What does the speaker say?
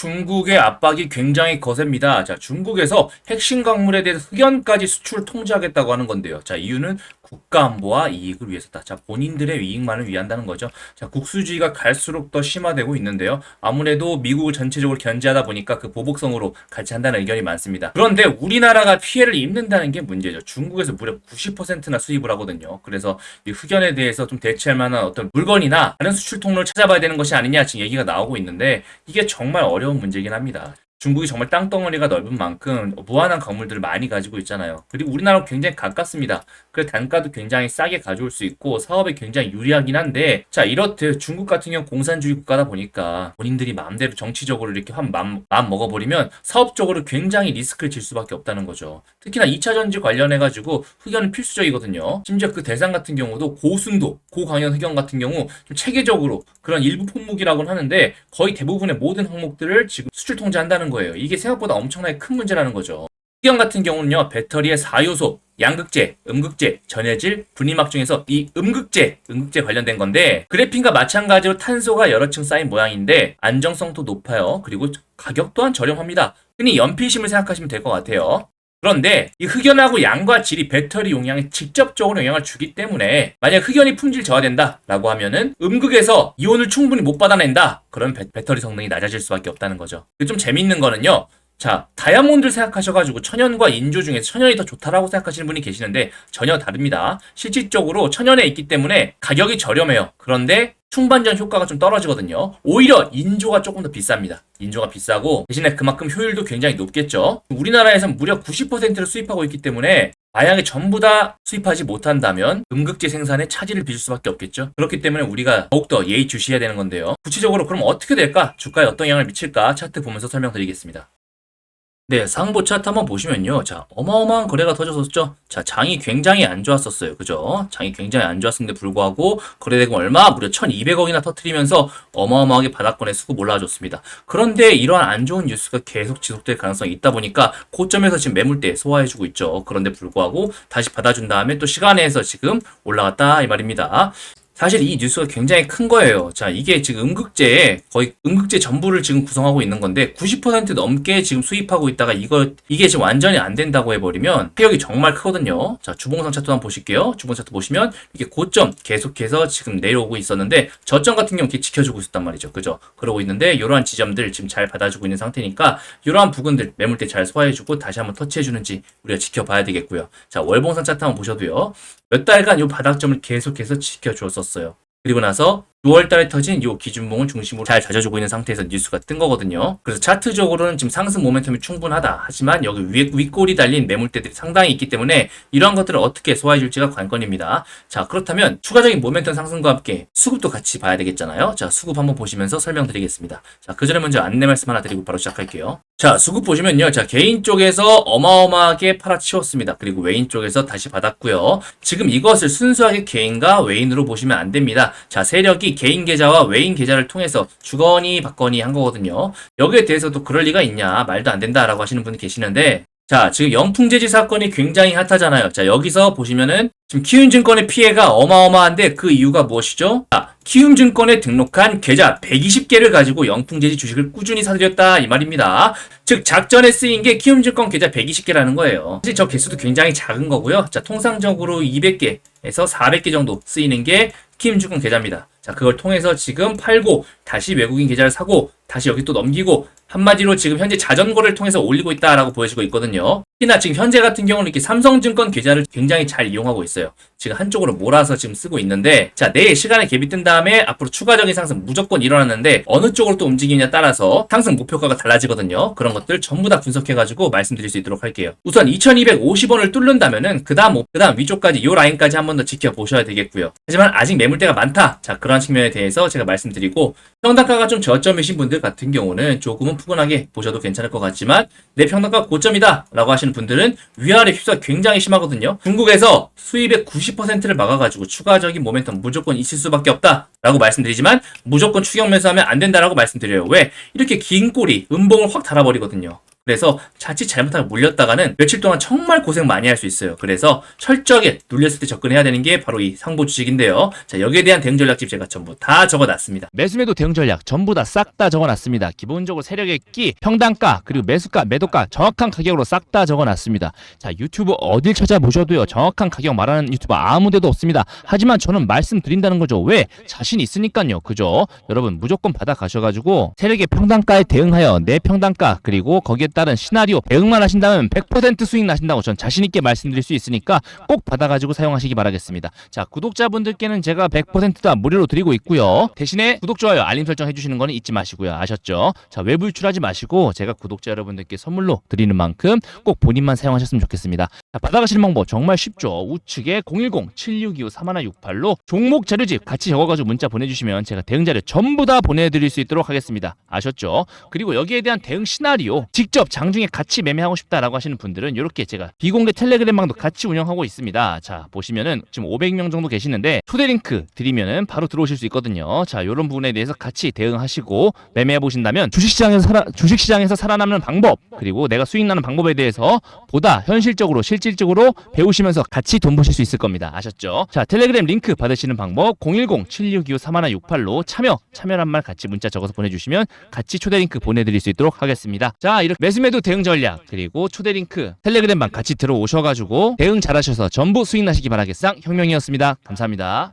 중국의 압박이 굉장히 거셉니다. 자, 중국에서 핵심 광물에 대해서 흑연까지 수출 통제하겠다고 하는 건데요. 자, 이유는 국가 안보와 이익을 위해서다. 자, 본인들의 이익만을 위한다는 거죠. 자, 국수주의가 갈수록 더 심화되고 있는데요. 아무래도 미국을 전체적으로 견제하다 보니까 그 보복성으로 같이 한다는 의견이 많습니다. 그런데 우리나라가 피해를 입는다는 게 문제죠. 중국에서 무려 90%나 수입을 하거든요. 그래서 이 흑연에 대해서 좀 대체할 만한 어떤 물건이나 다른 수출 통로를 찾아봐야 되는 것이 아니냐 지금 얘기가 나오고 있는데 이게 정말 어려 운 문제긴 합니다. 중국이 정말 땅덩어리가 넓은 만큼 무한한 광물들을 많이 가지고 있잖아요. 그리고 우리나라와 굉장히 가깝습니다. 그 단가도 굉장히 싸게 가져올 수 있고 사업에 굉장히 유리하긴 한데 자 이렇듯 중국 같은 경우 공산주의 국가다 보니까 본인들이 마음대로 정치적으로 이렇게 한 마음, 마음 먹어버리면 사업적으로 굉장히 리스크를 질 수밖에 없다는 거죠. 특히나 2차 전지 관련해 가지고 흑연은 필수적이거든요. 심지어 그 대상 같은 경우도 고순도, 고강연 흑연 같은 경우 좀 체계적으로 그런 일부 품목이라고는 하는데 거의 대부분의 모든 항목들을 지금 수출 통제한다는 거 예요. 이게 생각보다 엄청나게 큰 문제라는 거죠. 흑연 같은 경우는요, 배터리의 4요소, 양극재, 음극재, 전해질, 분리막 중에서 이 음극재, 음극재 관련된 건데, 그래핀과 마찬가지로 탄소가 여러 층 쌓인 모양인데, 안정성도 높아요. 그리고 가격 또한 저렴합니다. 흔히 연필심을 생각하시면 될 것 같아요. 그런데 이 흑연하고 양과 질이 배터리 용량에 직접적으로 영향을 주기 때문에 만약 흑연이 품질 저하된다라고 하면은 음극에서 이온을 충분히 못 받아낸다. 그럼 배, 배터리 성능이 낮아질 수밖에 없다는 거죠. 그리고 좀 재밌는 거는요. 자, 다이아몬드를 생각하셔가지고 천연과 인조 중에서 천연이 더 좋다라고 생각하시는 분이 계시는데 전혀 다릅니다. 실질적으로 천연에 있기 때문에 가격이 저렴해요. 그런데 충반전 효과가 좀 떨어지거든요. 오히려 인조가 조금 더 비쌉니다. 인조가 비싸고 대신에 그만큼 효율도 굉장히 높겠죠. 우리나라에선 무려 90%를 수입하고 있기 때문에 만약에 전부 다 수입하지 못한다면 음극재 생산에 차질을 빚을 수밖에 없겠죠. 그렇기 때문에 우리가 더욱더 예의 주시해야 되는 건데요. 구체적으로 그럼 어떻게 될까? 주가에 어떤 영향을 미칠까? 차트 보면서 설명드리겠습니다. 네, 상보 차트 한번 보시면요. 자, 어마어마한 거래가 터졌었죠. 자, 장이 굉장히 안 좋았었어요. 그죠? 장이 굉장히 안 좋았음에도 불구하고 거래대금 얼마? 무려 1200억이나 터트리면서 어마어마하게 바닥권에 수급 올라와줬습니다. 그런데 이러한 안 좋은 뉴스가 계속 지속될 가능성이 있다 보니까 고점에서 지금 매물대 소화해주고 있죠. 그런데 불구하고 다시 받아준 다음에 또 시간에서 지금 올라갔다 이 말입니다. 사실 이 뉴스가 굉장히 큰 거예요. 자, 이게 지금 음극재에 거의 음극재 전부를 지금 구성하고 있는 건데 90% 넘게 지금 수입하고 있다가 이거 이게 지금 완전히 안 된다고 해버리면 타격이 정말 크거든요. 자, 주봉상 차트 한번 보실게요. 주봉 차트 보시면 이게 고점 계속해서 지금 내려오고 있었는데 저점 같은 경우 이렇게 지켜주고 있었단 말이죠. 그죠? 그러고 있는데 이러한 지점들 지금 잘 받아주고 있는 상태니까 이러한 부분들 매물대 잘 소화해주고 다시 한번 터치해주는지 우리가 지켜봐야 되겠고요. 자, 월봉상 차트 한번 보셔도요. 몇 달간 이 바닥점을 계속해서 지켜주었었어요. 그리고 나서 6월 달에 터진 이 기준봉을 중심으로 잘 다져주고 있는 상태에서 뉴스가 뜬 거거든요. 그래서 차트적으로는 지금 상승 모멘텀이 충분하다. 하지만 여기 위에 윗골이 달린 매물대들이 상당히 있기 때문에 이러한 것들을 어떻게 소화해줄지가 관건입니다. 자, 그렇다면 추가적인 모멘텀 상승과 함께 수급도 같이 봐야 되겠잖아요. 자, 수급 한번 보시면서 설명드리겠습니다. 자, 그 전에 먼저 안내 말씀 하나 드리고 바로 시작할게요. 자, 수급 보시면요. 자, 개인 쪽에서 어마어마하게 팔아치웠습니다. 그리고 외인 쪽에서 다시 받았고요. 지금 이것을 순수하게 개인과 외인으로 보시면 안 됩니다. 자, 세력이 개인 계좌와 외인 계좌를 통해서 주거니 받거니 한 거거든요. 여기에 대해서도 그럴 리가 있냐, 말도 안 된다라고 하시는 분이 계시는데, 자, 지금 영풍제지 사건이 굉장히 핫하잖아요. 자, 여기서 보시면은 지금 키움증권의 피해가 어마어마한데 그 이유가 무엇이죠? 자, 키움증권에 등록한 계좌 120개를 가지고 영풍제지 주식을 꾸준히 사들였다 이 말입니다. 즉 작전에 쓰인 게 키움증권 계좌 120개라는 거예요. 사실 저 개수도 굉장히 작은 거고요. 자, 통상적으로 200개 에서 400개 정도 쓰이는 게 키움증권 계좌입니다. 자, 그걸 통해서 지금 팔고 다시 외국인 계좌를 사고 다시 여기 또 넘기고 한마디로 지금 현재 자전거를 통해서 올리고 있다라고 보여지고 있거든요. 특히나 지금 현재 같은 경우는 이렇게 삼성증권 계좌를 굉장히 잘 이용하고 있어요. 지금 한쪽으로 몰아서 지금 쓰고 있는데 자 내일 시간에 갭이 뜬 다음에 앞으로 추가적인 상승 무조건 일어났는데 어느 쪽으로 또 움직이냐에 따라서 상승 목표가가 달라지거든요. 그런 것들 전부 다 분석해가지고 말씀드릴 수 있도록 할게요. 우선 2250원을 뚫는다면은 그 다음 그 다음 위쪽까지 이 라인까지 한번 더 지켜보셔야 되겠고요. 하지만 아직 매물대가 많다. 자 그런 측면에 대해서 제가 말씀드리고 평단가가 좀 저점이신 분들 같은 경우는 조금은 푸근하게 보셔도 괜찮을 것 같지만 내 평단가 고점이다 라고 하시는 분들은 위아래 휩싸 굉장히 심하거든요. 중국에서 수입의 90%를 막아가지고 추가적인 모멘텀 무조건 있을 수밖에 없다 라고 말씀드리지만 무조건 추격 매수하면 안 된다라고 말씀드려요. 왜? 이렇게 긴 꼬리, 음봉을 확 달아버리거든요. 그래서 자칫 잘못하면 물렸다가는 며칠 동안 정말 고생 많이 할 수 있어요. 그래서 철저하게 눌렸을 때 접근해야 되는 게 바로 이 상보 주식인데요. 자, 여기에 대한 대응 전략집 제가 전부 다 적어놨습니다. 매수매도 대응 전략 전부 다 싹 다 적어놨습니다. 기본적으로 세력의 끼, 평단가, 그리고 매수가, 매도가 정확한 가격으로 싹 다 적어놨습니다. 자 유튜브 어딜 찾아보셔도요 정확한 가격 말하는 유튜버 아무데도 없습니다. 하지만 저는 말씀드린다는 거죠. 왜? 자신 있으니까요. 그죠? 여러분 무조건 받아가셔가지고 세력의 평단가에 대응하여 내 평단가 그리고 거기에 따른 시나리오 대응만 하신다면 100% 수익 나신다고 전 자신 있게 말씀드릴 수 있으니까 꼭 받아가지고 사용하시기 바라겠습니다. 자 구독자분들께는 제가 100%다 무료로 드리고 있고요. 대신에 구독 좋아요 알림 설정 해주시는 거는 잊지 마시고요. 아셨죠? 자 외부 유출하지 마시고 제가 구독자 여러분들께 선물로 드리는 만큼 꼭 본인만 사용하셨으면 좋겠습니다. 자, 받아가시는 방법 정말 쉽죠. 우측에 010-7625-3168로 종목 자료집 같이 적어가지고 문자 보내주시면 제가 대응 자료 전부 다 보내드릴 수 있도록 하겠습니다. 아셨죠? 그리고 여기에 대한 대응 시나리오 직접 장중에 같이 매매하고 싶다라고 하시는 분들은 이렇게 제가 비공개 텔레그램 방도 같이 운영하고 있습니다. 자 보시면은 지금 500명 정도 계시는데 초대 링크 드리면은 바로 들어오실 수 있거든요. 자 이런 부분에 대해서 같이 대응하시고 매매해 보신다면 주식시장에서 살아 주식시장에서 살아남는 방법 그리고 내가 수익 나는 방법에 대해서 보다 현실적으로 실질적으로 배우시면서 같이 돈 버실 수 있을 겁니다. 아셨죠? 자 텔레그램 링크 받으시는 방법 010-7625-3168로 참여 참여란 말 같이 문자 적어서 보내주시면 같이 초대 링크 보내드릴 수 있도록 하겠습니다. 자 이렇게 매수매도 대응 전략 그리고 초대 링크 텔레그램방 같이 들어오셔가지고 대응 잘하셔서 전부 수익 나시기 바라겠상 혁명이었습니다. 감사합니다.